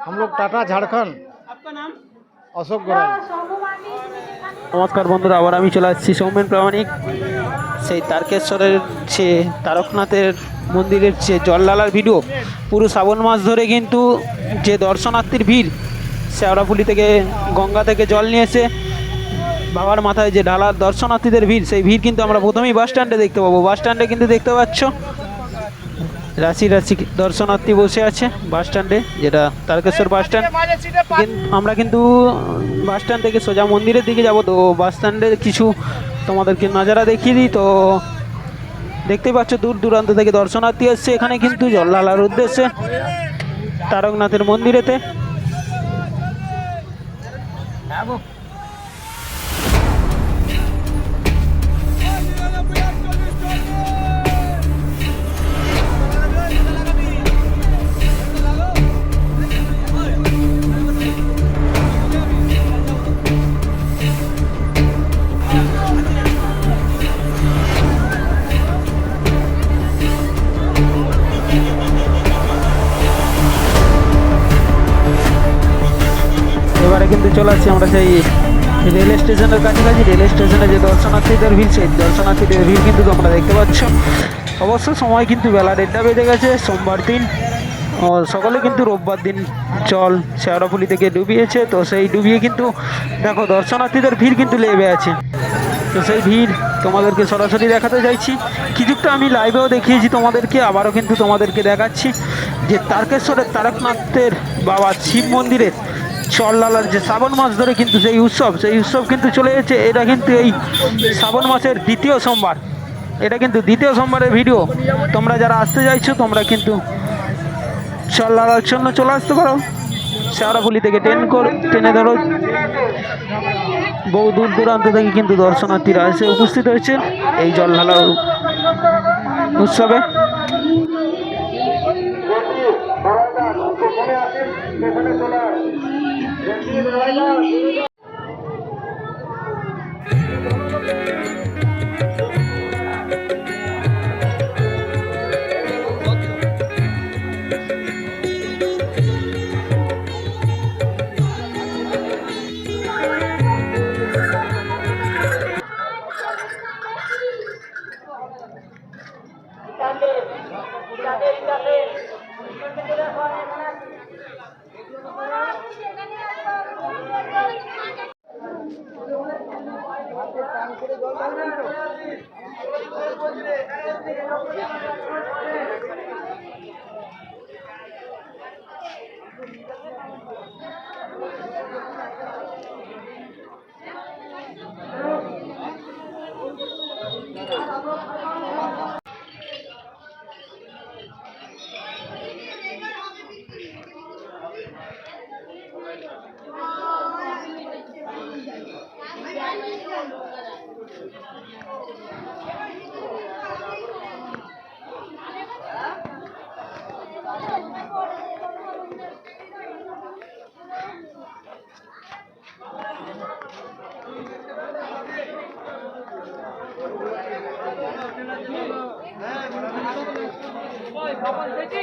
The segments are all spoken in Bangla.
हम लोग टाटा झारखंड आपका नाम অশোক গোড়াই নমস্কার বন্ধুরা আবার আমি চলে আসছি সৌমেন প্রামাণিক সেই তারকেশ্বরের যে তারকনাথের মন্দিরের যে জললালার ভিডিও পুরো শ্রাবণ মাস ধরে কিন্তু যে দর্শনার্থীর ভিড় শেওড়াফুলি থেকে গঙ্গা থেকে জল নিয়ে এসে বাবার মাথায় যে ঢালার দর্শনার্থীদের ভিড় সেই ভিড় কিন্তু আমরা প্রথমেই বাস স্ট্যান্ডে দেখতে পাবো বাস স্ট্যান্ডে কিন্তু দেখতে পাচ্ছ রাশি রাশি দর্শনার্থী বসে আছে বাস স্ট্যান্ডে, যেটা তারকেশ্বর বাস স্ট্যান্ড। আমরা কিন্তু বাস স্ট্যান্ড থেকে সোজা মন্দিরের দিকে যাব। তো বাস স্ট্যান্ডের কিছু তোমাদেরকে নজারা দেখিয়ে দিই। তো দেখতে পাচ্ছ দূর দূরান্ত থেকে দর্শনার্থী এসছে। এখানে কিন্তু জল ঢালার উদ্দেশ্যে তারকনাথের মন্দিরেতে। চলে আসছি আমরা সেই রেল স্টেশনের কাছাকাছি। রেল স্টেশনে যে দর্শনার্থীদের ভিড়, সেই দর্শনার্থীদের ভিড় কিন্তু তোমরা দেখতে পাচ্ছ। অবশ্য সময় কিন্তু বেলা দেড়টা বেজে গেছে, সোমবার দিন। সকলে কিন্তু রোববার দিন জল শেওড়াফুলি থেকে ডুবিয়েছে, তো সেই ডুবিয়ে কিন্তু দেখো দর্শনার্থীদের ভিড় কিন্তু লেবে আছে। তো সেই ভিড় তোমাদেরকে সরাসরি দেখাতে চাইছি। কিছুটা আমি লাইভেও দেখিয়েছি তোমাদেরকে, আবারও কিন্তু তোমাদেরকে দেখাচ্ছি যে তারকেশ্বরের তারকনাথের বাবা শিব মন্দিরের চল্লালার যে শ্রাবণ মাস ধরে কিন্তু সেই উৎসব সেই উৎসব কিন্তু চলে যাচ্ছে এটা কিন্তু এই শ্রাবণ মাসের দ্বিতীয় সোমবার। এটা কিন্তু দ্বিতীয় সোমবারের ভিডিও। তোমরা যারা আসতে চাইছো, তোমরা কিন্তু চল্লালার জন্য চলে আসতে পারো। শেওড়াফুলি থেকে ট্রেন করে ট্রেনে ধরো। বহু দূর দূরান্ত থেকে কিন্তু দর্শনার্থীরা এসে উপস্থিত হয়েছে এই Merci. জল ঢালা উৎসবে মন্দিরটা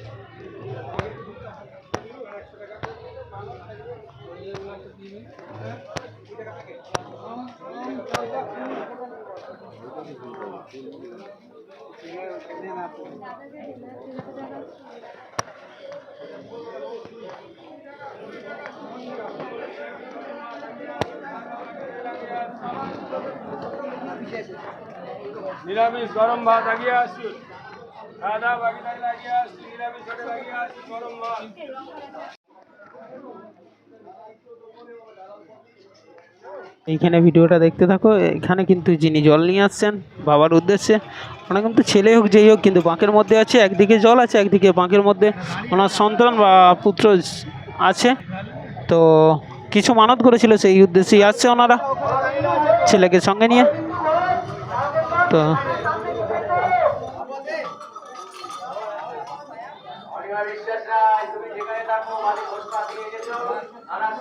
নিরামিষ গরম ভাত আগিয়ে আসুন খাওয়া দাওয়া বাকি থাকলে আগিয়ে নিরামিষ গরম ভাত। এইখানে ভিডিওটা দেখতে থাকো। এখানে কিন্তু যিনি জল নিয়ে আসছেন, বাবার উদ্দেশ্যে, ওনার কিন্তু ছেলে হোক, যেই হোক, কিন্তু বাঁকের মধ্যে আছে, একদিকে জল আছে, একদিকে বাঁকের মধ্যে ওনার সন্তান বা পুত্র আছে। তো কিছু মানত করেছিল, সেই উদ্দেশ্যেই আসছে ওনারা ছেলেকে সঙ্গে নিয়ে। তো থানার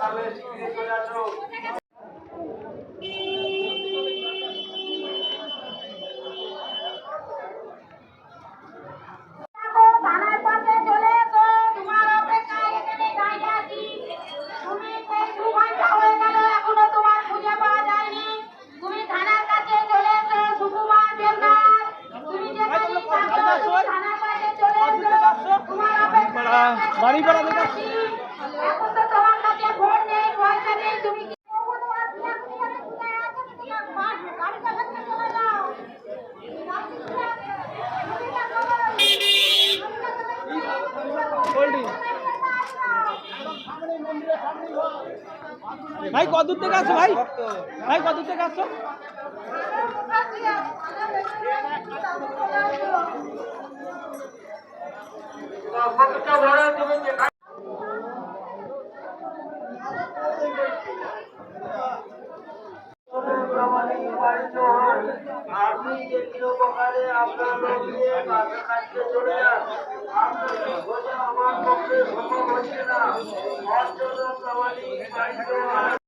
চলে যাও ভাই কত থেকে আসছো ভাই? ভাই কত দূর থেকে আসছো? আপনি যে নিরপকারে আপনার লোক নিয়ে বাসের কাছে চলে যান আমার পক্ষে সম্ভব হচ্ছে না অর্জন্য প্রামাণিক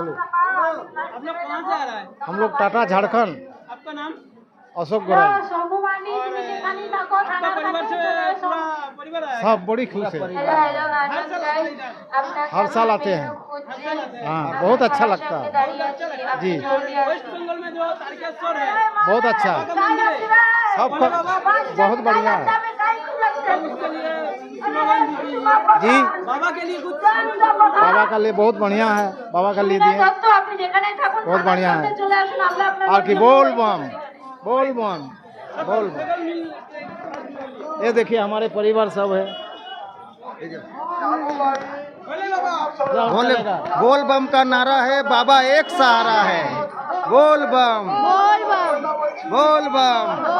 हेलो। हम लोग टाटा झारखंड। आपका नाम? अशोक गोरा सब बड़ी खुश है। हर साल आते हैं हाँ। बहुत अच्छा लगता है। जी बहुत अच्छा।, अच्छा। सब बहुत बढ़िया है। जी। बाबा के लिए कुछ बाबा का लिए बहुत बढ़िया है। बाबा का लिए दिए। बहुत बढ़िया है। और की बोल बम बोल बम बोल बम। ये देखिए, हमारे परिवार सब है। बोल बम का नारा है, बाबा एक सहारा है। बोल बम बोल बम बोल बम।